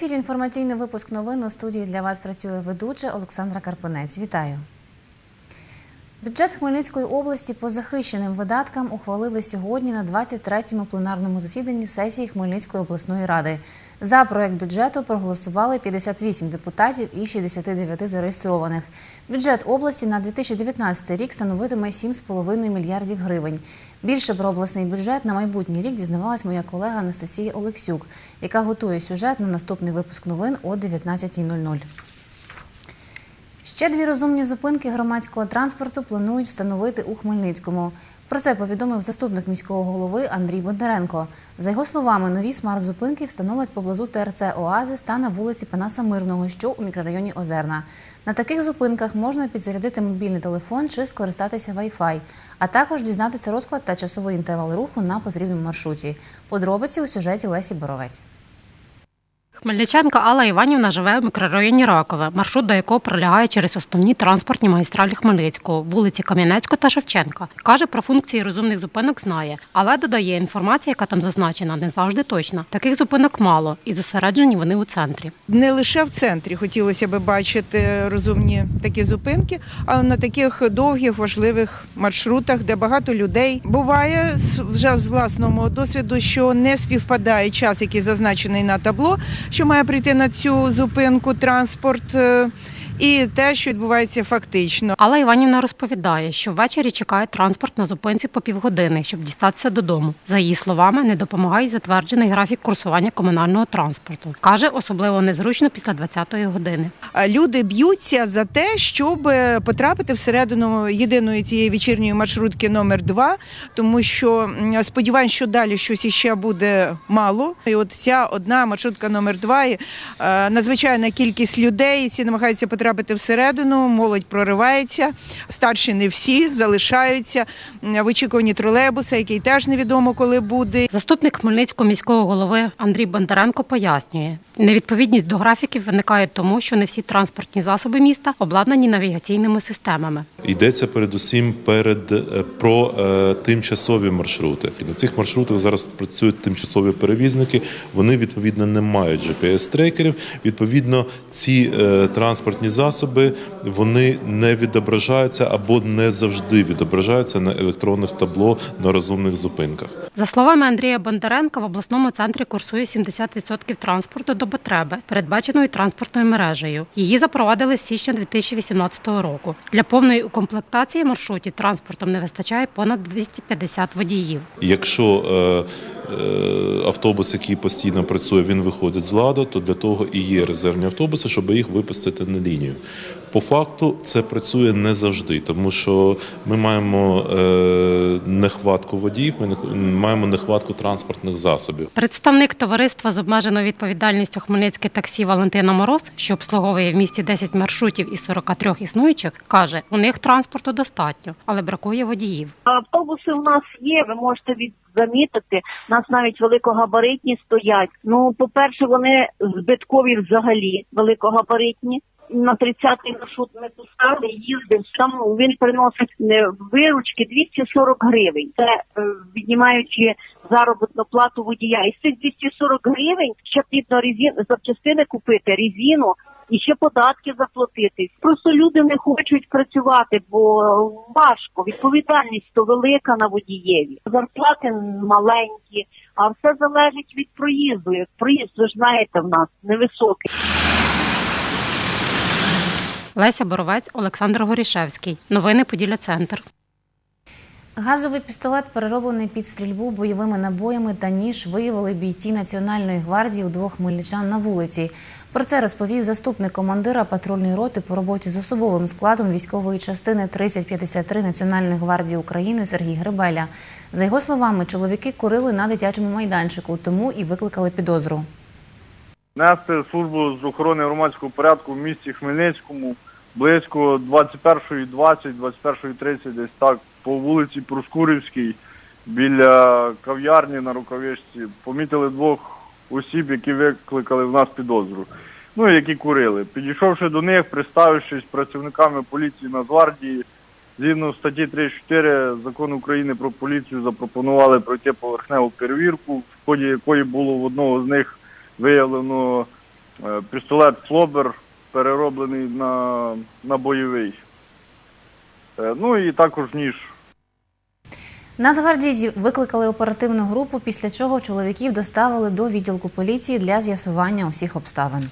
ефірі інформаційний випуск новин. У студії для вас працює ведуча Олександра Карпинець. Вітаю. Бюджет Хмельницької області по захищеним видаткам ухвалили сьогодні на 23-му пленарному засіданні сесії Хмельницької обласної ради. За проект бюджету проголосували 58 депутатів і 69 зареєстрованих. Бюджет області на 2019 рік становитиме 7,5 мільярдів гривень. Більше про обласний бюджет на майбутній рік дізнавалась моя колега Анастасія Олексюк, яка готує сюжет на наступний випуск новин о 19.00. Ще дві розумні зупинки громадського транспорту планують встановити у Хмельницькому. Про це повідомив заступник міського голови Андрій Бондаренко. За його словами, нові смарт-зупинки встановлять поблизу ТРЦ Оазис та на вулиці Панаса Мирного, що у мікрорайоні Озерна. На таких зупинках можна підзарядити мобільний телефон чи скористатися Wi-Fi, а також дізнатися розклад та часовий інтервал руху на потрібному маршруті. Подробиці у сюжеті Лесі Боровець. Хмельничанка Алла Іванівна живе в мікрорайоні Ракове, маршрут до якого пролягає через основні транспортні магістралі Хмельницького, вулиці Кам'янецького та Шевченка. Каже, про функції розумних зупинок знає, але додає, інформація, яка там зазначена, не завжди точна. Таких зупинок мало і зосереджені вони у центрі. Не лише в центрі хотілося б бачити розумні такі зупинки, але на таких довгих важливих маршрутах, де багато людей буває вже з власного досвіду, що не співпадає час, який зазначений на табло, що має прийти на цю зупинку транспорт, е, і те, що відбувається фактично. Алла Іванівна розповідає, що ввечері чекає транспорт на зупинці по півгодини, щоб дістатися додому. За її словами, не допомагає затверджений графік курсування комунального транспорту. Каже, особливо незручно після 20-ї години. Люди б'ються за те, щоб потрапити всередину єдиної цієї вечірньої маршрутки номер 2 тому що сподівань, що далі щось іще буде мало. І от ця одна маршрутка номер 2 е, надзвичайна кількість людей, всі намагаються потрапити всередину, молодь проривається, старші не всі залишаються м, в очікуванні тролейбуса, який теж невідомо коли буде. Заступник Хмельницького міського голови Андрій Бондаренко пояснює, невідповідність до графіків виникає тому, що не всі транспортні засоби міста обладнані навігаційними системами. Йдеться передусім перед е, про е, тимчасові маршрути. І на цих маршрутах зараз працюють тимчасові перевізники. Вони відповідно не мають GPS-трекерів. Відповідно, ці е, транспортні засоби вони не відображаються або не завжди відображаються на електронних табло на розумних зупинках. За словами Андрія Бондаренка, в обласному центрі курсує 70% транспорту до потреби, передбаченої транспортною мережею. Її запровадили з січня 2018 року. Для повної укомплектації маршрутів транспортом не вистачає понад 250 водіїв. Якщо е, автобус, який постійно працює, він виходить з ладу, то для того і є резервні автобуси, щоб їх випустити на лінію. По факту це працює не завжди, тому що ми маємо е, нехватку водіїв, ми не- маємо нехватку транспортних засобів. Представник товариства з обмеженою відповідальністю Хмельницьке таксі Валентина Мороз, що обслуговує в місті 10 маршрутів із 43 існуючих, каже, у них транспорту достатньо, але бракує водіїв. Автобуси у нас є, ви можете від замітити. Нас навіть великогабаритні стоять. Ну, по-перше, вони збиткові взагалі великогабаритні. На 30-й маршрут ми пускали, їздив там. Він приносить е, виручки 240 гривень. Це е, віднімаючи заробітну плату водія. І з цих 240 гривень ще потрібно резин, запчастини купити, резину і ще податки заплатити. Просто люди не хочуть працювати, бо важко. Відповідальність то велика на водієві. Зарплати маленькі, а все залежить від проїзду. Як проїзд, ви ж знаєте, в нас невисокий. Леся Боровець, Олександр Горішевський. Новини Поділля Центр. Газовий пістолет, перероблений під стрільбу бойовими набоями та ніж виявили бійці Національної гвардії у двох хмельничан на вулиці. Про це розповів заступник командира патрульної роти по роботі з особовим складом військової частини 3053 Національної гвардії України Сергій Грибеля. За його словами, чоловіки курили на дитячому майданчику, тому і викликали підозру. Нести службу з охорони громадського порядку в місті Хмельницькому близько 21.20, 21.30 десь так по вулиці Проскурівській біля кав'ярні на рукавичці помітили двох осіб, які викликали в нас підозру. Ну, які курили. Підійшовши до них, представившись працівниками поліції Нацгвардії, згідно статті 34 закону України про поліцію запропонували пройти поверхневу перевірку, в ході якої було в одного з них виявлено Е, Пістолет Флобер перероблений на, на бойовий. Е, Ну і також ніж. Нацгвардії викликали оперативну групу, після чого чоловіків доставили до відділку поліції для з'ясування усіх обставин.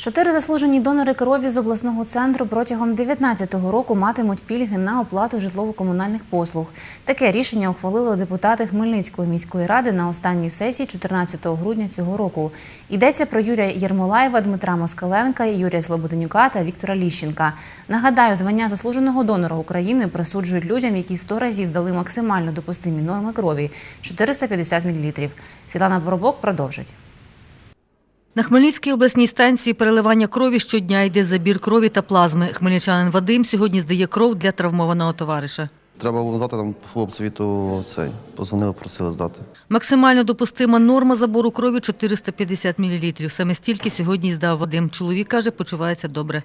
Чотири заслужені донори крові з обласного центру протягом 2019 року матимуть пільги на оплату житлово-комунальних послуг. Таке рішення ухвалили депутати Хмельницької міської ради на останній сесії 14 грудня цього року. Йдеться про Юрія Єрмолаєва, Дмитра Москаленка, Юрія Слободенюка та Віктора Ліщенка. Нагадаю, звання заслуженого донора України присуджують людям, які 100 разів здали максимально допустимі норми крові 450 мл. Світлана Боробок продовжить. На Хмельницькій обласній станції переливання крові щодня йде забір крові та плазми. Хмельничанин Вадим сьогодні здає кров для травмованого товариша. Треба було здати там хлопцеві, то цей позвонили, просили здати. Максимально допустима норма забору крові 450 мл. Саме стільки сьогодні здав Вадим. Чоловік каже, почувається добре.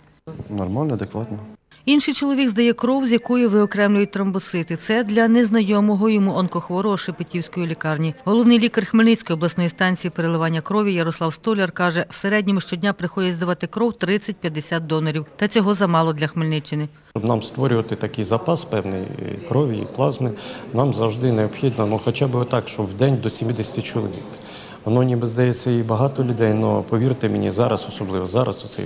Нормально, адекватно. Інший чоловік здає кров, з якої виокремлюють тромбоцити. Це для незнайомого йому онкохворого Шепетівської лікарні. Головний лікар Хмельницької обласної станції переливання крові Ярослав Столяр каже, в середньому щодня приходять здавати кров 30-50 донорів. Та цього замало для Хмельниччини. Щоб нам створювати такий запас певний крові і плазми, нам завжди необхідно, ну хоча б отак, що в день до 70 чоловік. Воно ніби здається і багато людей, але повірте мені, зараз, особливо зараз, у цей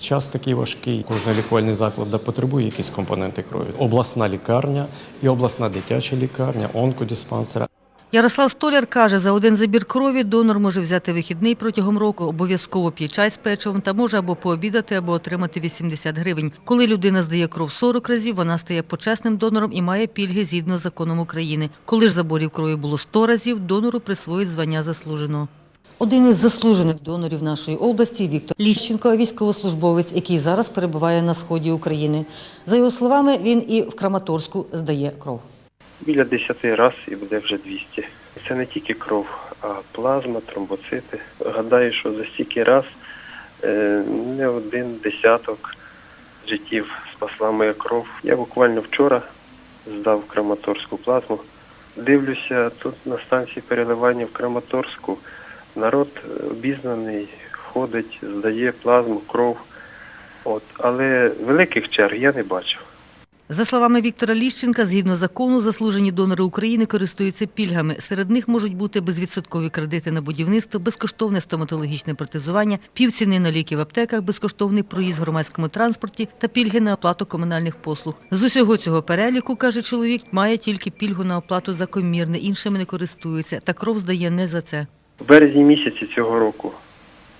час такий важкий. Кожна лікувальний заклад потребує якісь компоненти крові. Обласна лікарня і обласна дитяча лікарня, онкодиспансер. Ярослав Столяр каже, за один забір крові донор може взяти вихідний протягом року, обов'язково п'є чай з печивом та може або пообідати, або отримати 80 гривень. Коли людина здає кров 40 разів, вона стає почесним донором і має пільги згідно з законом України. Коли ж заборів крові було 100 разів, донору присвоїть звання заслуженого. Один із заслужених донорів нашої області Віктор Ліщенко, військовослужбовець, який зараз перебуває на сході України. За його словами, він і в Краматорську здає кров. Біля 10 раз і буде вже 200. Це не тільки кров, а плазма, тромбоцити. Гадаю, що за стільки раз е, не один десяток життів спасла моя кров. Я буквально вчора здав Краматорську плазму. Дивлюся, тут на станції переливання в Краматорську народ обізнаний, ходить, здає плазму, кров. От. Але великих черг я не бачив. За словами Віктора Ліщенка, згідно закону, заслужені донори України користуються пільгами. Серед них можуть бути безвідсоткові кредити на будівництво, безкоштовне стоматологічне протезування, півціни на ліки в аптеках, безкоштовний проїзд в громадському транспорті та пільги на оплату комунальних послуг. З усього цього переліку, каже чоловік, має тільки пільгу на оплату за комірне, іншими не користується, та кров здає не за це. В березні місяці цього року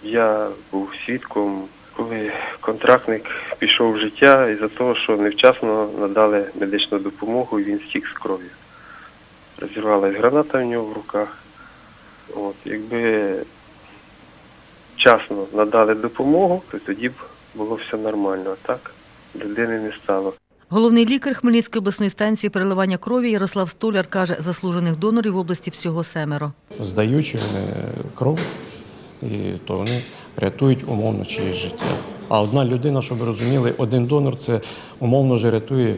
я був свідком, коли контрактник пішов в життя із-за того, що невчасно надали медичну допомогу, і він стік з кров'ю. Розірвалась граната в нього в руках. От, якби вчасно надали допомогу, то тоді б було все нормально. А так людини не стало. Головний лікар Хмельницької обласної станції переливання крові Ярослав Столяр каже, заслужених донорів в області всього семеро. Здаючи кров, і то вони рятують умовно чиєсь життя. А одна людина, щоб ви розуміли, один донор це умовно вже рятує е,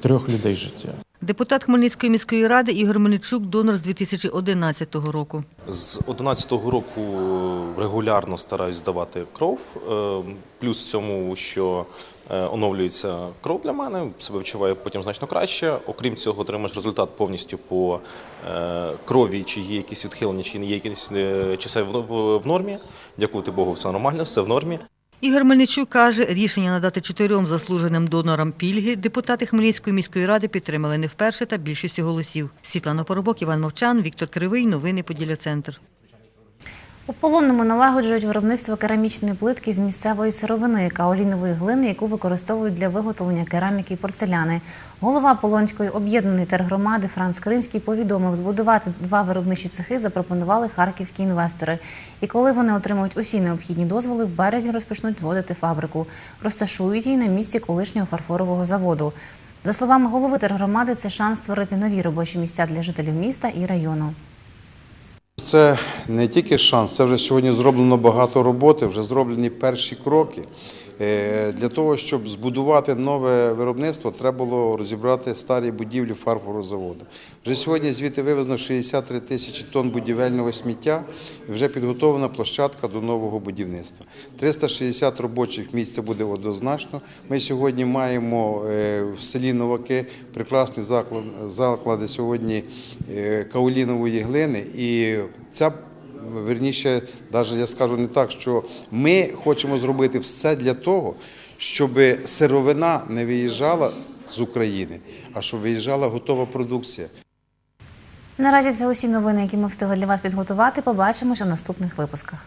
трьох людей життя. Депутат Хмельницької міської ради Ігор Мельничук – донор з 2011 року. З 2011 року регулярно стараюсь здавати кров. Е, Плюс в цьому, що оновлюється кров для мене, себе відчуваю потім значно краще. Окрім цього, отримаєш результат повністю по е, крові, чи є якісь відхилення, чи не є якісь е, чи в нормі. Дякувати Богу, все нормально, все в нормі. Ігор Мельничук каже, рішення надати чотирьом заслуженим донорам пільги депутати Хмельницької міської ради підтримали не вперше та більшістю голосів. Світлана Поробок, Іван Мовчан, Віктор Кривий. Новини Поділля Центр. У полонному налагоджують виробництво керамічної плитки з місцевої сировини каолінової глини, яку використовують для виготовлення кераміки і порцеляни. Голова Полонської об'єднаної тергромади Франц Кримський повідомив, збудувати два виробничі цехи запропонували харківські інвестори. І коли вони отримають усі необхідні дозволи, в березні розпочнуть зводити фабрику. Розташують її на місці колишнього фарфорового заводу. За словами голови тергромади, це шанс створити нові робочі місця для жителів міста і району. Це не тільки шанс, це вже сьогодні зроблено багато роботи, вже зроблені перші кроки. Е, Для того, щоб збудувати нове виробництво, треба було розібрати старі будівлі фарфорозаводу. Вже сьогодні звідти вивезено 63 тисячі тонн будівельного сміття і вже підготовлена площадка до нового будівництва. 360 робочих місць буде однозначно. Ми сьогодні маємо е, в селі Новаки прекрасні заклад- заклади сьогодні е, каолінової глини, і ця Верніше, навіть я скажу не так, що ми хочемо зробити все для того, щоб сировина не виїжджала з України, а щоб виїжджала готова продукція. Наразі це усі новини, які ми встигли для вас підготувати. Побачимось у наступних випусках.